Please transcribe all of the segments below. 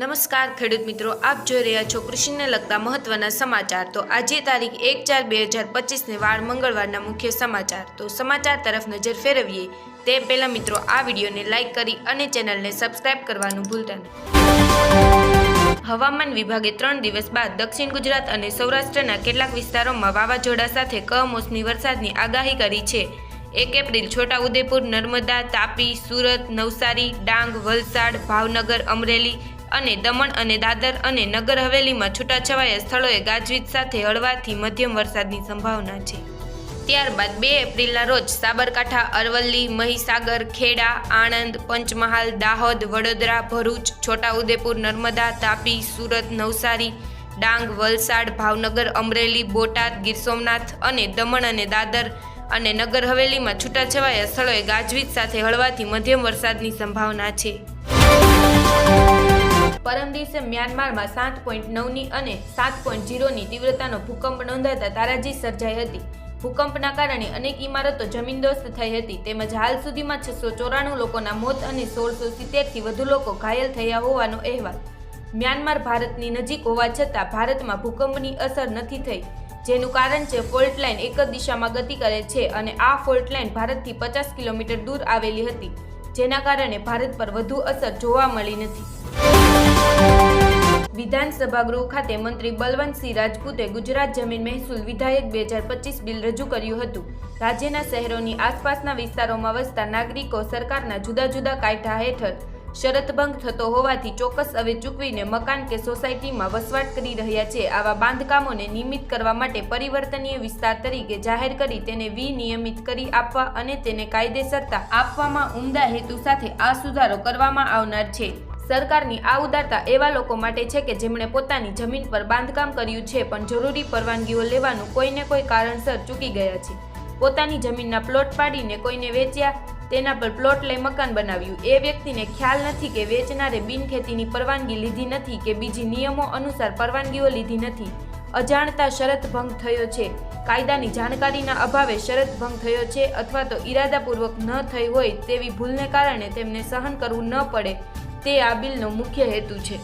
નમસ્કાર, ખેડૂત મિત્રો. આપ જોઈ રહ્યા છો કૃષિને લગતા મહત્વના સમાચાર. તો આજે તારીખ એક ચાર બે હજાર પચીસને વાર મંગળવારના મુખ્ય સમાચાર. તો સમાચાર તરફ નજર ફેરવીએ. તે પહેલાં મિત્રો, આ વિડીયોને લાઇક કરી અને ચેનલને સબસ્ક્રાઇબ કરવાનું ભૂલતા નહીં. હવામાન વિભાગે ત્રણ દિવસ બાદ દક્ષિણ ગુજરાત અને સૌરાષ્ટ્રના કેટલાક વિસ્તારોમાં વાવાઝોડા સાથે કમોસમી વરસાદની આગાહી કરી છે. એક એપ્રિલ છોટાઉદેપુર, નર્મદા, તાપી, સુરત, નવસારી, ડાંગ, વલસાડ, ભાવનગર, અમરેલી અને દમણ અને દાદર અને નગર હવેલીમાં છૂટાછવાયા સ્થળોએ ગાજવીજ સાથે હળવાથી મધ્યમ વરસાદની સંભાવના છે. ત્યારબાદ બે એપ્રિલના રોજ સાબરકાંઠા, અરવલ્લી, મહીસાગર, ખેડા, આણંદ, પંચમહાલ, દાહોદ, વડોદરા, ભરૂચ, છોટાઉદેપુર, નર્મદા, તાપી, સુરત, નવસારી, ડાંગ, વલસાડ, ભાવનગર, અમરેલી, બોટાદ, ગીર સોમનાથ અને દમણ અને દાદર અને નગર હવેલીમાં છૂટાછવાયા સ્થળોએ ગાજવીજ સાથે હળવાથી મધ્યમ વરસાદની સંભાવના છે. પરમ દિવસે મ્યાનમારમાં સાત પોઈન્ટ નવની અને સાત પોઈન્ટ ઝીરોની તીવ્રતાનો ભૂકંપ નોંધાતા તારાજી સર્જાઈ હતી. ભૂકંપના કારણે અનેક ઇમારતો જમીનદોસ્ત થઈ હતી. તેમજ હાલ સુધીમાં છસો ચોરાણું લોકોના મોત અને સોળસો સિત્તેરથી વધુ લોકો ઘાયલ થયા હોવાનો અહેવાલ. મ્યાનમાર ભારતની નજીક હોવા છતાં ભારતમાં ભૂકંપની અસર નથી થઈ, જેનું કારણ છે ફોલ્ટ લાઇન એક જ દિશામાં ગતિ કરે છે અને આ ફોલ્ટ લાઇન ભારતથી પચાસ કિલોમીટર દૂર આવેલી હતી, જેના કારણે ભારત પર વધુ અસર જોવા મળી નથી. વિધાનસભા ગૃહ ખાતે મંત્રી બલવંતસિંહ રાજપૂતે ગુજરાત જમીન મહેસૂલ વિધાયક બે હજાર પચીસ બિલ રજૂ કર્યું હતું. રાજ્યના શહેરોની આસપાસના વિસ્તારોમાં વસતા નાગરિકો સરકારના જુદા જુદા કાયદા હેઠળ શરતભંગ થતો હોવાથી ચોક્કસ હવે ચૂકવીને મકાન કે સોસાયટીમાં વસવાટ કરી રહ્યા છે. આવા બાંધકામોને નિયમિત કરવા માટે પરિવર્તનીય વિસ્તાર તરીકે જાહેર કરી તેને વિનિયમિત કરી આપવા અને તેને કાયદેસરતા આપવામાં ઉમદા હેતુ સાથે આ સુધારો કરવામાં આવનાર છે. સરકારની આ ઉદારતા એવા લોકો માટે છે કે જેમણે પોતાની જમીન પર બાંધકામ કર્યું છે, પણ જરૂરી પરવાનગીઓ લેવાનું કોઈને કોઈ કારણસર ચૂકી ગયા છે. પોતાની જમીનના પ્લોટ પાડીને કોઈને વેચ્યા, તેના પર પ્લોટ લઈ મકાન બનાવ્યું. એ વ્યક્તિને ખ્યાલ નથી કે વેચનારે બિનખેતીની પરવાનગી લીધી નથી કે બીજી નિયમો અનુસાર પરવાનગીઓ લીધી નથી. અજાણતા શરત ભંગ થયો છે. કાયદાની જાણકારીના અભાવે શરત ભંગ થયો છે અથવા તો ઈરાદાપૂર્વક ન થઈ હોય તેવી ભૂલને કારણે તેમને સહન કરવું ન પડે. તે આ બિલનો મુખ્ય હેતુ છે.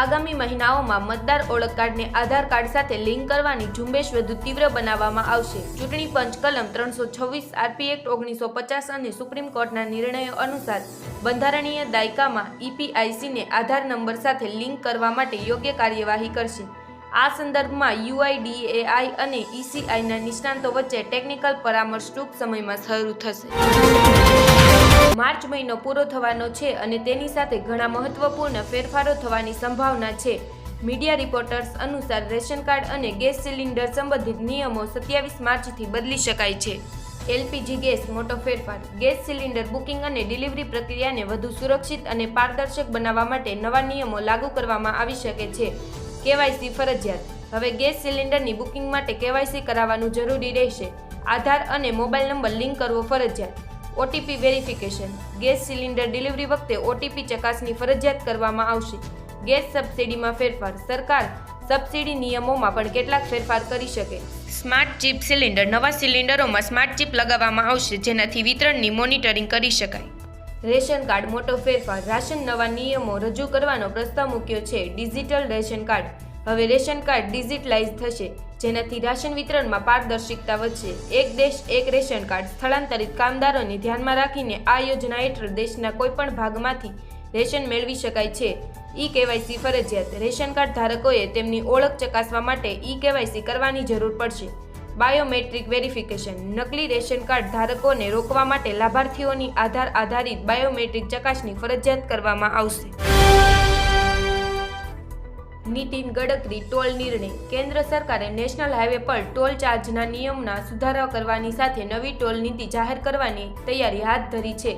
આગામી મહિનાઓમાં મતદાર ઓળખ કાર્ડને આધાર કાર્ડ સાથે લિંક કરવાની ઝુંબેશ વધુ તીવ્ર બનાવવામાં આવશે. ચૂંટણી પંચ કલમ ત્રણસો છવ્વીસ, આરપી એક્ટ ઓગણીસો પચાસ અને સુપ્રીમ કોર્ટના નિર્ણયો અનુસાર બંધારણીય દાયકામાં ઈપીઆઈસીને આધાર નંબર સાથે લિંક કરવા માટે યોગ્ય કાર્યવાહી કરશે. આ સંદર્ભમાં યુઆઈડીએઆઈ અને ઈસીઆઈના નિષ્ણાંતો વચ્ચે ટેકનિકલ પરામર્શ ટૂંક સમયમાં શરૂ થશે. માર્ચ મહિનો પૂરો થવાનો છે અને તેની સાથે ઘણા મહત્વપૂર્ણ ફેરફારો થવાની સંભાવના છે. મીડિયા રિપોર્ટર્સ અનુસાર રેશન કાર્ડ અને ગેસ સિલિન્ડર સંબંધિત નિયમો સત્યાવીસ માર્ચથી બદલી શકાય છે. એલપીજી ગેસ મોટો ફેરફાર, ગેસ સિલિન્ડર બુકિંગ અને ડિલિવરી પ્રક્રિયાને વધુ સુરક્ષિત અને પારદર્શક બનાવવા માટે નવા નિયમો લાગુ કરવામાં આવી શકે છે. કેવાયસી ફરજિયાત, હવે ગેસ સિલિન્ડરની બુકિંગ માટે કેવાયસી કરાવવાનું જરૂરી રહેશે. આધાર અને મોબાઈલ નંબર લિંક કરવો ફરજિયાત. OTP verification gas cylinder delivery વખતે ઓટીપી ચકાસણી ફરજિયાત કરવામાં આવશે. ગેસ સબસિડીમાં ફેરફાર. સરકાર સબસિડી નિયમોમાં પણ કેટલાક ફેરફાર કરી શકે. Smart chip cylinder. નવા સિલિન્ડરોમાં સ્માર્ટ ચિપ લગાવવામાં આવશે જેનાથી વિતરણની મોનિટરિંગ કરી શકાય. રેશન કાર્ડ મોટો ફેરફાર. રાશન નવા નિયમો રજૂ કરવાનો પ્રસ્તાવ મૂક્યો છે. Digital ration card. હવે રેશન કાર્ડ ડિજિટલાઇઝ થશે, જેનાથી રાશન વિતરણમાં પારદર્શિકતા વધશે. એક દેશ, એક રેશન કાર્ડ સ્થળાંતરિત કામદારોને ધ્યાનમાં રાખીને આ યોજના હેઠળ દેશના કોઈપણ ભાગમાંથી રેશન મેળવી શકાય છે. ઈ કેવાયસી ફરજિયાત રેશન કાર્ડ ધારકોએ તેમની ઓળખ ચકાસવા માટે ઈ કેવાયસી કરવાની જરૂર પડશે. બાયોમેટ્રિક વેરિફિકેશન, નકલી રેશન કાર્ડ ધારકોને રોકવા માટે લાભાર્થીઓની આધાર આધારિત બાયોમેટ્રિક ચકાસણી ફરજિયાત કરવામાં આવશે. નીતિન ગડકરી ટોલ નિર્ણય. કેન્દ્ર સરકારે નેશનલ હાઈવે પર ટોલ ચાર્જના નિયમના સુધારા કરવાની સાથે નવી ટોલ નીતિ જાહેર કરવાની તૈયારી હાથ ધરી છે.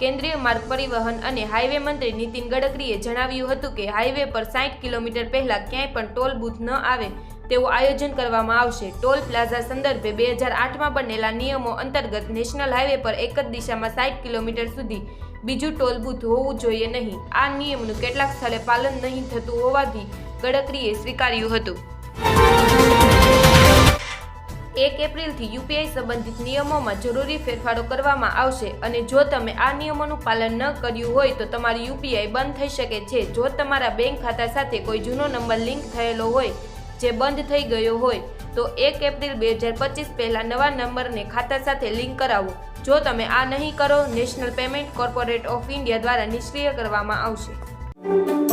કેન્દ્રીય માર્ગ પરિવહન અને હાઈવે મંત્રી નીતિન ગડકરીએ જણાવ્યું હતું કે હાઈવે પર સાઠ કિલોમીટર પહેલા ક્યાંય પણ ટોલ બૂથ ન આવે તેવું આયોજન કરવામાં આવશે. ટોલ પ્લાઝા સંદર્ભે બે હજાર આઠમાં બનેલા નિયમો અંતર્ગત નેશનલ હાઈવે પર એક જ દિશામાં સાઠ કિલોમીટર સુધી બીજું ટોલ બૂથ હોવું જોઈએ નહીં. આ નિયમનું કેટલાક સ્થળે પાલન નહીં થતું હોવાથી ગડકરીએ સ્વીકાર્યું હતું. એક એપ્રિલથી યુપીઆઈ સંબંધિત નિયમોમાં જરૂરી ફેરફારો કરવામાં આવશે અને જો તમે આ નિયમોનું પાલન ન કર્યું હોય તો તમારું યુપીઆઈ બંધ થઈ શકે છે. જો તમારા બેંક ખાતા સાથે કોઈ જૂનો નંબર લિંક થયેલો હોય, જે બંધ થઈ ગયો હોય, તો એક એપ્રિલ બે હજાર પચીસ પહેલાં નવા નંબરને ખાતા સાથે લિંક કરાવો. જો તમે આ નહીં કરો, national payment corporate of India દ્વારા નિષ્ક્રિય કરવામાં આવશે.